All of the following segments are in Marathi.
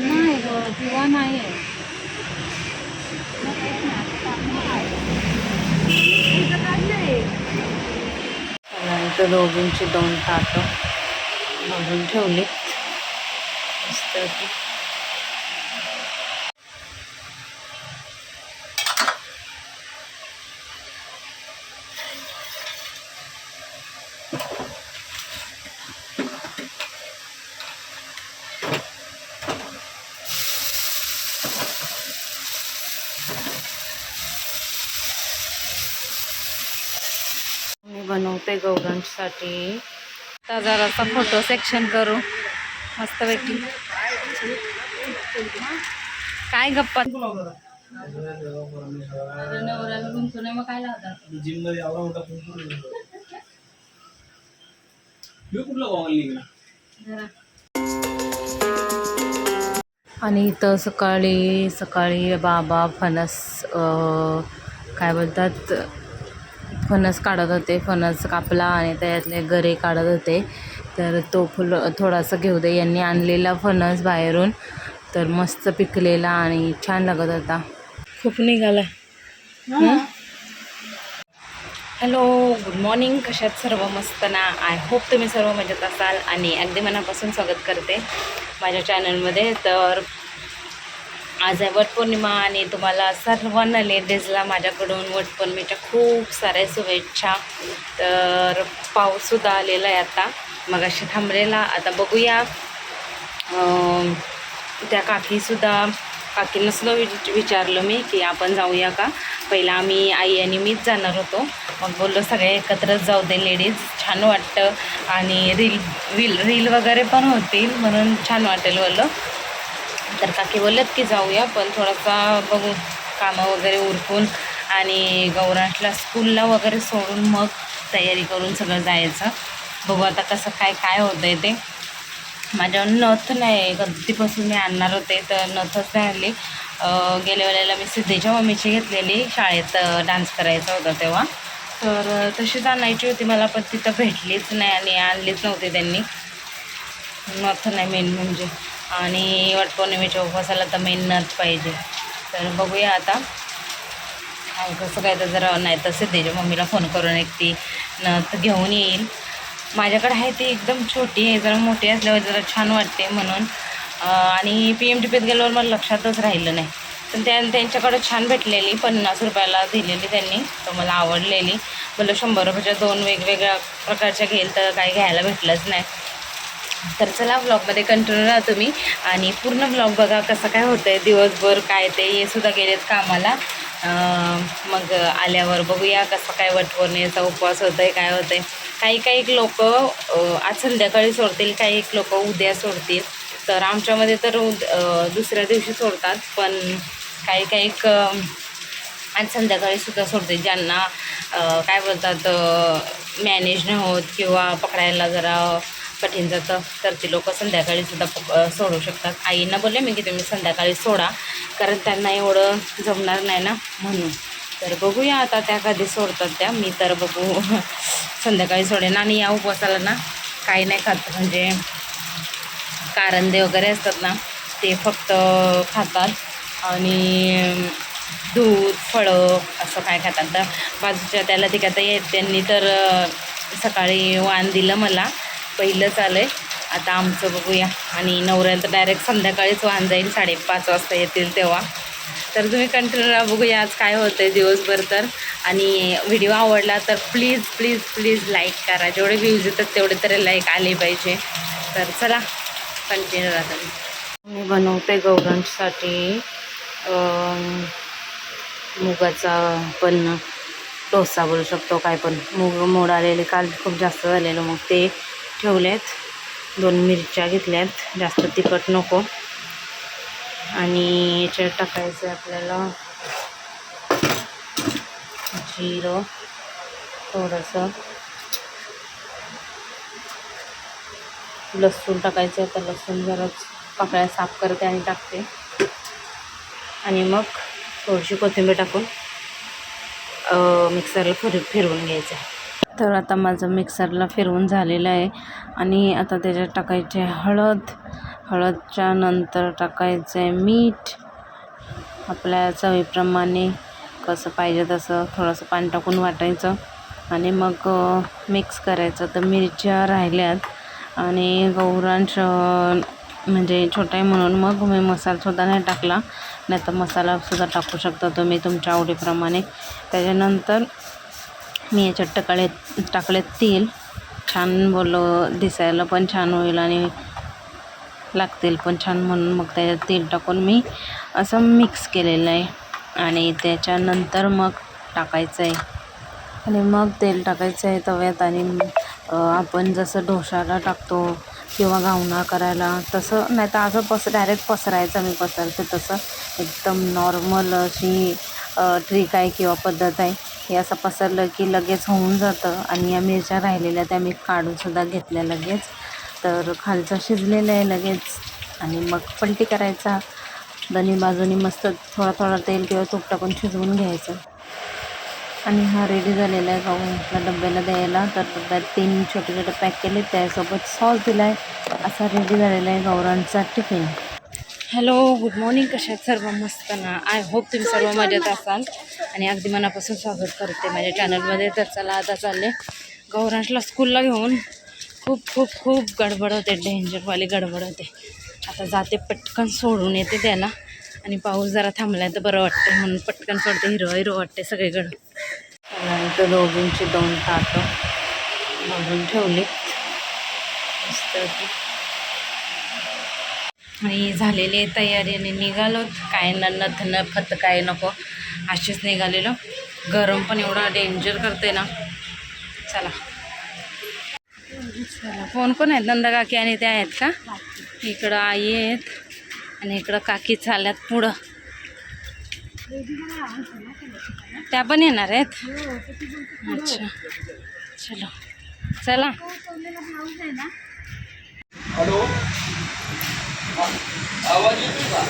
नाही गं किंवा नाही आहे त्यानंतर दोघींची दोन ताटं भरून ठेवली मस्त बनवते गौरांसाठी आता जरासा फोटो सेक्शन करू. मस्त मस्तपैकी. काय गप्पा? मग काय लावतात आणि इथं सकाळी सकाळी बाबा फणस काय बोलतात? फणस काढत होते. फणस कापला आणि त्याच्यातले गरे काढत होते. तर तो फुल थोडासा घेऊ दे. यांनी आणलेला फणस बाहेरून तर मस्त पिकलेला आणि छान लागत होता. खूप निघाला. Hello good morning. कशात सर्व मस्त ना? आय होप तुम्ही सर्व मजेत असाल आणि अगदी मनापासून स्वागत करते माझ्या चॅनलमध्ये तर आज आहे वटपौर्णिमा आणि तुम्हाला सर्वांना लेडीजला माझ्याकडून वटपौर्णिमेच्या खूप साऱ्या शुभेच्छा. तर पाऊससुद्धा आलेला आहे आता. मग अशी थांबलेला. आता बघूया. त्या काकीसुद्धा काकींना सुद्धा विच विचारलं मी की आपण जाऊया का? पहिला आम्ही आई आणि मीच जाणार होतो. मग बोललो सगळे एकत्रच जाऊ दे लेडीज छान वाटतं. आणि रील रील रील वगैरे पण होतील म्हणून छान वाटेल बोललं. तर काकी बोलत की जाऊया पण थोडासा बघू कामं वगैरे उरकून आणि गौराटला स्कूलला वगैरे सोडून मग तयारी करून सगळं जायचं. बघू आता कसं काय काय होतं आहे ते. माझ्यावर नथ नाही गद्दीपासून मी आणणार होते तर नथच नाही आणली. गेल्या वेळेला मी सिद्धेच्या मम्मीची घेतलेली शाळेत डान्स करायचा होता तेव्हा. तर तशीच आणायची होती मला पण तिथं भेटलीच नाही आणि आणलीच नव्हती त्यांनी. नथ नाही मेन म्हणजे. आणि वटपौर्णिमेच्या उपवासाला तर मेहनत पाहिजे. तर बघूया आता. कसं काय तर जरा नाही तर सिद्धीच्या मम्मीला फोन करून एक ती नथ घेऊन येईल. माझ्याकडे आहे ती एकदम छोटी आहे जरा मोठी असल्यावर जरा छान वाटते म्हणून. आणि पी एम टी पीत गेल्यावर मला लक्षातच राहिलं नाही. पण त्या त्यांच्याकडं छान भेटलेली पन्नास रुपयाला दिलेली त्यांनी. तर मला आवडलेली. बोललं शंभर रुपयाच्या दोन वेगवेगळ्या प्रकारच्या घेईल तर काही घ्यायला भेटलंच नाही. तर चला ब्लॉगमध्ये कंटिन्यू राहा तुम्ही. आणि पूर्ण ब्लॉग बघा कसं काय होतं आहे दिवसभर काय ते हे सुद्धा गेलेत कामाला. मग आल्यावर बघूया कसं काय वटपौर्णिमेचा उपवास होतं आहे काय होतं आहे काही काही लोक आज संध्याकाळी सोडतील काही एक लोक उद्या सोडतील. तर आमच्यामध्ये तर दुसऱ्या दिवशी सोडतात. पण काही काही आज संध्याकाळी सुद्धा सोडते ज्यांना काय बोलतात मॅनेज न होत किंवा पकडायला जरा कठीण जातं. तर ती लोक संध्याकाळीसुद्धा सोडू शकतात. आईंना बोलले मी की तुम्ही संध्याकाळी सोडा कारण त्यांना एवढं जमणार नाही ना म्हणून. तर बघूया आता त्या कधी सोडतात त्या. मी तर बघू संध्याकाळी सोडेन. आणि या उपवासाला ना काही नाही खात. म्हणजे कारंदे वगैरे असतात ना ते फक्त खातात. आणि दूध फळं असं काय खातात. तर बाजूच्या त्याला ती आता येत त्यांनी तर सकाळी वाण दिलं मला. पहिलंच आलं आहे. आता आमचं बघूया. आणि नवऱ्याला तर डायरेक्ट संध्याकाळीच वाहन जाईल साडेपाच वाजता येतील तेव्हा. तर तुम्ही कंटिन्यू बघूया आज काय होतं आहे दिवसभर तर. आणि व्हिडिओ आवडला तर प्लीज प्लीज प्लीज लाईक करा. जेवढे व्ह्यूज येतात तेवढे तरी लाईक आले पाहिजे. तर चला कंटिन्यू राहता मी बनवते गौरांसाठी मुगाचा पण डोसा बोलू शकतो काय पण. मूग मोड आलेले काल खूप जास्त झालेलं मग ते. ठेवलेत दोन मिरच्या घेतल्यात. जास्त तिखट नको. आणि याच्यात टाकायचं आहे आपल्याला जिरं थोडंसं. लसूण टाकायचं आहे तर लसूण जरा पाकळ्या साफ करते आणि टाकते. आणि मग थोडीशी कोथिंबीर टाकून मिक्सरला फिर फिरवून घ्यायचं आहे. तर आता माझं मिक्सरला फिरवून झालेलं आहे. आणि आता त्याच्यात टाकायचे हळद. हळदच्या नंतर टाकायचं आहे मीठ. आपल्या चवीप्रमाणे कसं पाहिजे तसं थोडंसं पाणी टाकून वाटायचं. आणि मग मिक्स करायचं. तर मिरच्या राहिल्यात. आणि गौरांश म्हणजे छोटा आहे म्हणून मग मी मसालासुद्धा नाही टाकला. नाही तर मसालासुद्धा टाकू शकता तुम्ही तुमच्या आवडीप्रमाणे. त्याच्यानंतर मी याच्यात टकाळे टाकले तेल. छान बोल दिसायला पण छान होईल आणि लागतील पण छान म्हणून मग त्याच्यात तेल टाकून मी असं मिक्स केलेलं आहे. आणि त्याच्यानंतर मग टाकायचं आहे आणि मग तेल टाकायचं आहे तव्यात आणि आपण जसं डोशाला टाकतो किंवा घावना करायला तसं नाही तर असं पस डायरेक्ट पसरायचं मी पसरते तसं. एकदम नॉर्मल अशी ट्रिक आहे किंवा पद्धत आहे. हे असं पसरलं की लगेच होऊन जातं. आणि या मिरच्या राहिलेल्या त्या मी काढूनसुद्धा घेतल्या लगेच. तर खालचं शिजलेलं आहे लगेच. आणि मग पलटी करायचा. दोन्ही बाजूनी मस्त थोडा थोडा तेल किंवा तूप टाकून शिजवून घ्यायचं. आणि हा रेडी झालेला आहे गहू. गाऊनला डब्याला द्यायला. तर डब्यात तीन छोटे छोटे पॅक केले. त्यासोबत सॉस दिला आहे असा रेडी झालेला आहे गौरांचा टिफिन हॅलो गुड मॉर्निंग. कशा आहेत सर्व? मस्त ना. आय होप तुम्ही सर्व मजेत असाल. आणि अगदी मनापासून स्वागत करते माझ्या चॅनलमध्ये. तर चला आता चालले गौरांशला स्कूलला घेऊन. खूप खूप खूप गडबड होते. डेंजरवाली गडबड होते. आता जाते पटकन सोडून येते त्याला आणि पाऊस जरा थांबला तर बरं वाटते म्हणून पटकन सोडते. हिरो हिरो वाटते सगळीकडं. त्यानंतर दोघींची दोन ताटं भरून ठेवली मस्त आणि झालेली तयारीने तयारी आणि निघालो. काय न नथ न फत काय नको अशीच निघालेलो. गरम पण एवढा डेंजर करते ना. चला. चला. कोण कोण आहेत? नंदा काकी आणि ते आहेत का? इकडं आई आहेत आणि इकडं काकी चालल्यात पुढं. त्या पण येणार आहेत? अच्छा. चलो. चला. हॅलो. आवाज येतो का.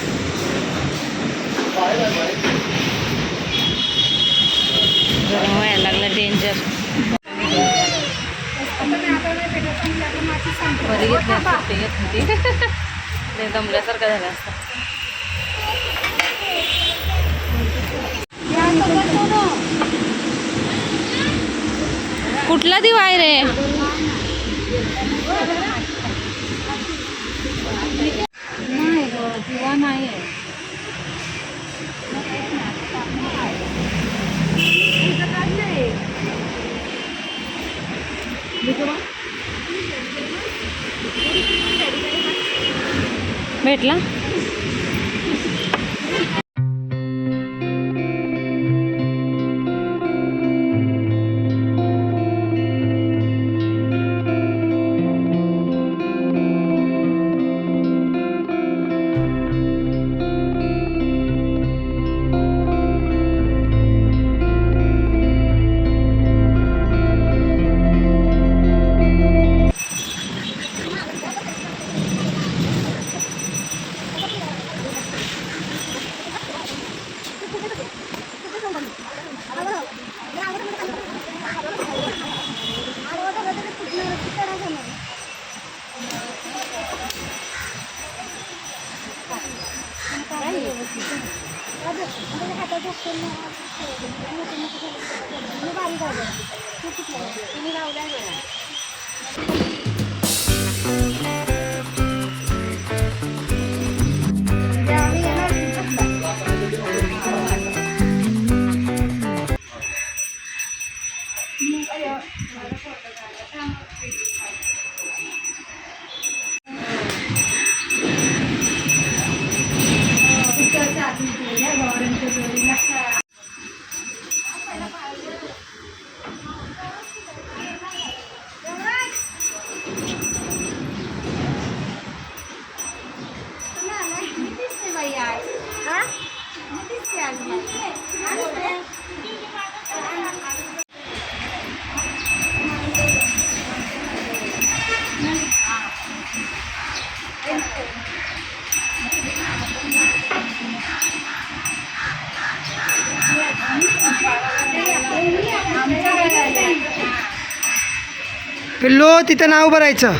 गरम व्हायला लागलं डेंजर बरी घेतली असते घेतली ती दमल्यासारखं झालं असतं. कुठला दिवा आहे रे? 对了。तिथं नाव भरायचं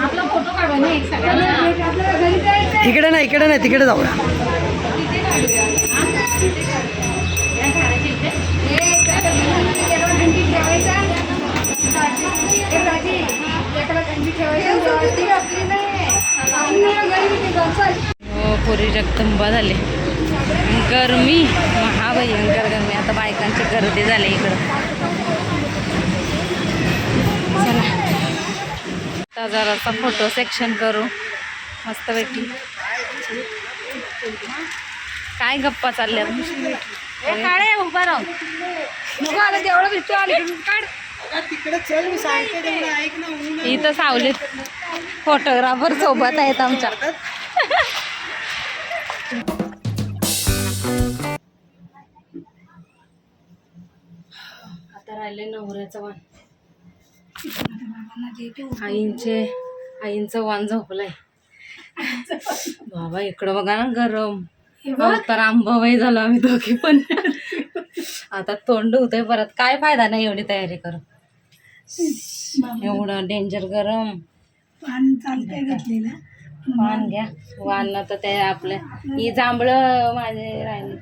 आपला फोटो काढू ना एक सगळ्यांना इकडे नाही इकडे नाही तिकडे जाऊया हो पुरी जगदंबा झाले. गरमी महाभयंकर गरमी. आता बायकांची गर्दी झाली इकडं. चला. आता जरासा फोटो सेक्शन करू. मस्तपैकी. काय गप्पा चालल्या काढे उभा राहून भेटतो काढ. इथं सावलीत फोटोग्राफर सोबत आहेत आमच्या. आता राहिले नवऱ्याचं वाण आईंचे आईंचं वाण झोपलंय. बाबा इकडं बघा ना गरम. तर आंबाबाई झालो आम्ही दोघी पण. आता तोंड होतंय परत. काय फायदा नाही एवढी तयारी कर एवढं डेंजर गरम. वाण घ्या. वाण तर ते आपल्या ही जांभळं माझे राहिले.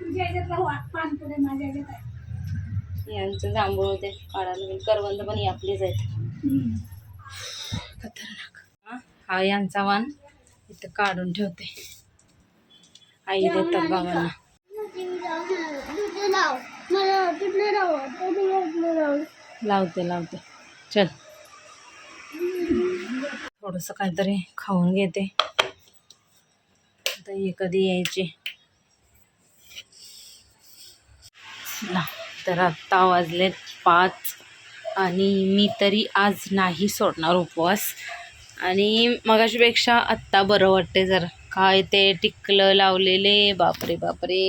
यांचं जांभूळ होते. काढायला करवंद पण ही आपलीच आहेत. खतरनाक. हा, हा यांचा वाण. इथं काढून ठेवते. आई देतात बाबांना. लावते लावते. चल. थोडंसं काहीतरी खाऊन घेते. आता कधी यायचे? चला तर आत्ता वाजलेत पाच आणि मी तरी आज नाही सोडणार उपवास. आणि मगाशीपेक्षा आत्ता बरं वाटते जरा. काय ते टिकलं लावलेले बापरे बापरे.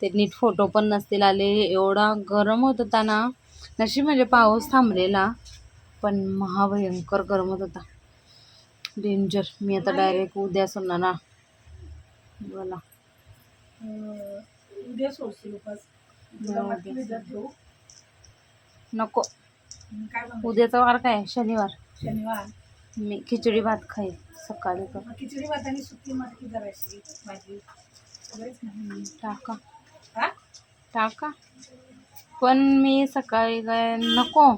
ते नीट फोटो पण नसतील आले एवढा गरम होत होता ना. नशीब म्हणजे पाऊस थांबलेला पण महाभयंकर गरम होत होता. डेंजर. मी आता डायरेक्ट उद्या सोडणार ना बोला. नको. उद्याचा वार काय? शनिवार. शनिवार. मी खिचडी भात खाईल सकाळी कर खिचडी भात आणि सुकी मटकी करायची भाजी. टाका? टाका. पण मी सकाळी काय नको.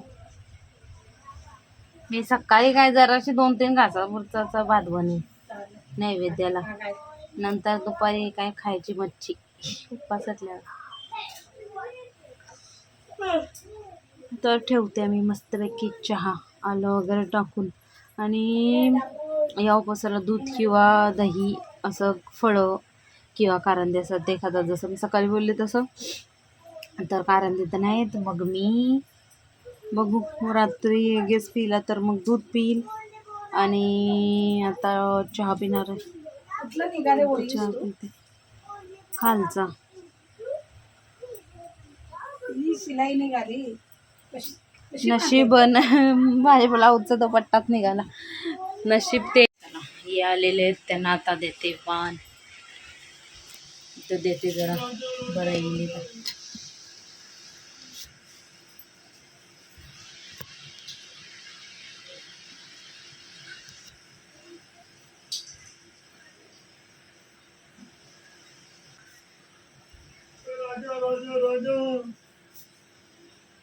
मी सकाळी काय जराशी दोन तीन घासा पुरचा भात चालेल. नैवेद्याला? नंतर दुपारी काय खायची मच्छी. उपासातल्या. तर ठेवते मी मस्तपैकी चहा आलं वगैरे टाकून. आणि या उपासाला दूध किंवा दही असं फळं किंवा कारंदे असं ते खातात. जसं मी सकाळी बोलले तसं. तर कारंदे तर नाहीत. मग मी बघू. रात्री गेस पिला तर मग दूध पिईल आणि आता चहा पिणार आहे. चहा पिते. खालचा. शिलाई निघाली. कशी कशी नशीब न- माझ्या ब्लाऊजचा तो पट्टाच निघाला. नशीब ते हे आलेले आहेत त्यांना आता देते पान इथं देते जरा बरं येईल इथं.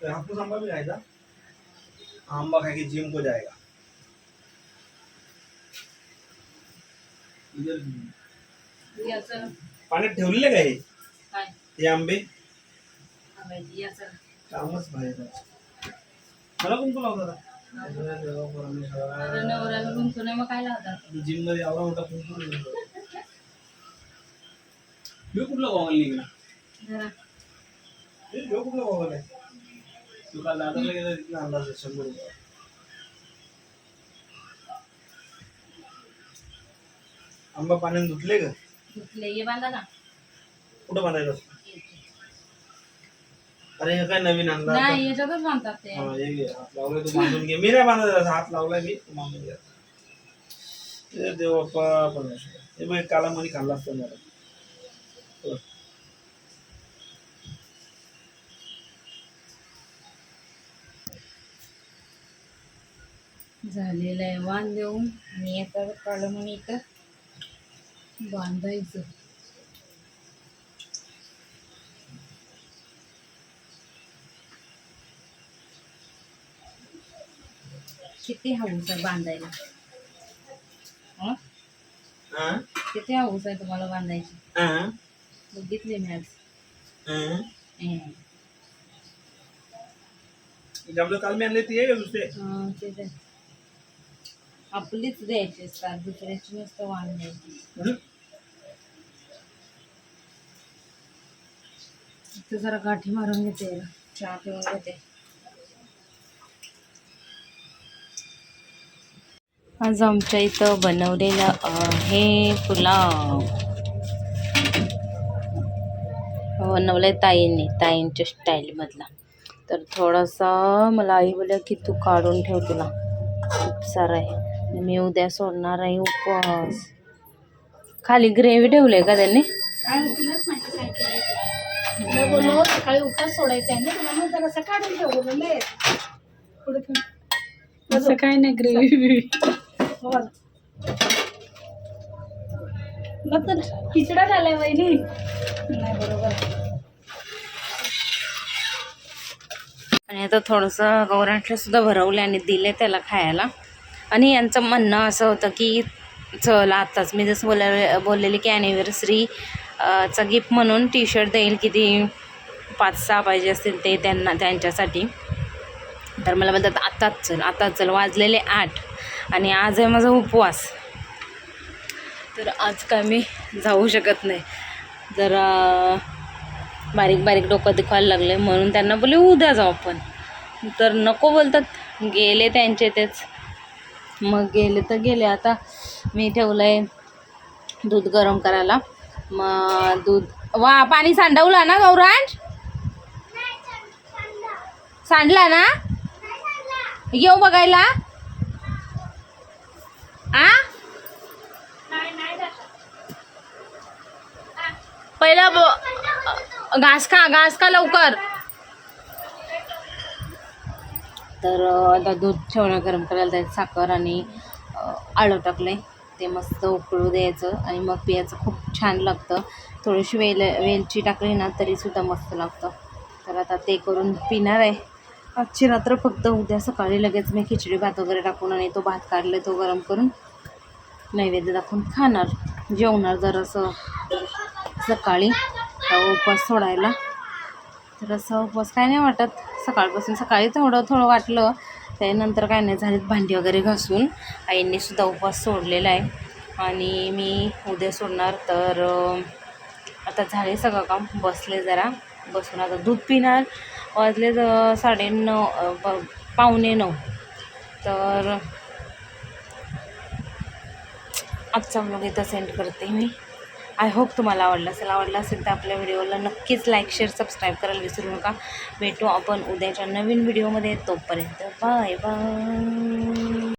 हापूस आंबा आंबा खा के जिम को जाएगा। इधर पाण्यात ठेवलेले का हे। काय हे आंबे कामच बाहेर मला मग काय लावतात जिममध्ये कुंकू मी कुठला गॉगल निघला हे कुठला गॉगल आहे तू काल दादाला गेला तिथला अंदाज आहे शंभर रुपये? आंबा पाण्यात धुतले का? धुतले. ये बांधा ना. कुठं बांधायचं? असतं? अरे हे काय नवीन आणला आता? नाही याच्यातच बांधतात ते. हा, हे घे. हात लावलाय तू बांधून घे. मी नाही बांधत असं. हात लावलाय मी तू बांधून घे हे देव बाप्पा परमेश्वर हे बघ काला मनी खाल्ला असतो मला झालेलं आहे. वाण देऊन आणि आता मग इथं बांधायचं. किती हाऊस आहे बांधायला? हं? किती हाऊस आहे तुम्हाला बांधायची? बघितले मी आज. काल मी आणले ती आहे का दुसरे हं, ते ते. आपलीच द्यायची असतात दुसऱ्याची नुसतं वाण द्यायची? इथं जरा गाठी मारून घेते चहा पिऊन घेते. आज आमच्या इथं बनवलेलं आहे पुलाव. बनवलंय ताईंनी ताईंच्या स्टाईलमधला तर थोडासा मला आई बोलल्या की तू काढून ठेव तुला. खूप सारा आहे. मी उद्या सोडणार आहे उपवास खाली ग्रेव्ही ठेवले का त्यांनी काय तुलाच माहिती काय केलंय ते. तुला बोललो सकाळी उपास सोडायचा आहे ना तुला मग जरासं काढून ठेव बोलले पुढे ठेव. असं काय नाही ग्रेव्ही बोल. मग तर खिचडा झालाय वहिनी नाही बरोबर आणि आता थोडंसं गौरांटलं सुद्धा भरवलं आणि दिले त्याला खायला आणि यांचं म्हणणं असं होतं की चल आत्ताच मी जसं बोला बोललेली की ॲनिव्हर्सरी चा गिफ्ट म्हणून टी शर्ट देईल किती? पाच सहा पाहिजे असतील ते त्यांना त्यांच्यासाठी. तर मला म्हणतात आत्ताच चल आत्ताच चल. वाजलेले आठ आणि आज आहे माझा उपवास. तर आज काय मी जाऊ शकत नाही. जरा बारीक बारीक डोकं दुखायला लागले म्हणून त्यांना बोलले उद्या जाऊ आपण. तर नको बोलतात. गेले त्यांचे तेच. मग गेले तर गेले. आता मी ठेवलं आहे दूध गरम करायला. मग दूध वा पाणी सांडवलं ना गौरांश? सांडला ना? येऊ बघायला. आ? पहिला ब- घास खा घास खा लवकर. तर आता दूध ठेवणं गरम करायला त्यात साखर आणि आळं टाकलं ते मस्त उकळू द्यायचं आणि मग पियाचं खूप छान लागतं. थोडीशी वेल वेलची टाकली ना तरीसुद्धा मस्त लागतं. तर आता ते करून पिणार आहे. आजची रात्र फक्त उद्या सकाळी लगेच मी खिचडी भात वगैरे टाकून आणि तो भात काढले तो गरम करून नैवेद्य दाखवून खाणार. जेवणार जरासं सकाळी. उपवास सोडायला. तर असं उपवास काय नाही वाटत. सकाळपासून सकाळी थोडं थोडं वाटलं त्यानंतर काय नाही झालेत भांडी वगैरे घासून. आईंनी सुद्धा उपवास सोडलेला आहे. आणि मी उद्या सोडणार तर आता झाले सगळं काम. बसले जरा. बसून आता दूध पिणार. वाजले ज- साडे नऊ पावणे नऊ. तर आजचा ब्लॉग इथं सेंड करते मी. आय होप तुम्हाला आवडला असेल. आवडला असेल तर आपल्या व्हिडिओला नक्कीच लाईक शेअर सबस्क्राईब करायला विसरू नका. भेटू आपण उद्याच्या नवीन व्हिडिओमध्ये. तोपर्यंत बाय बाय.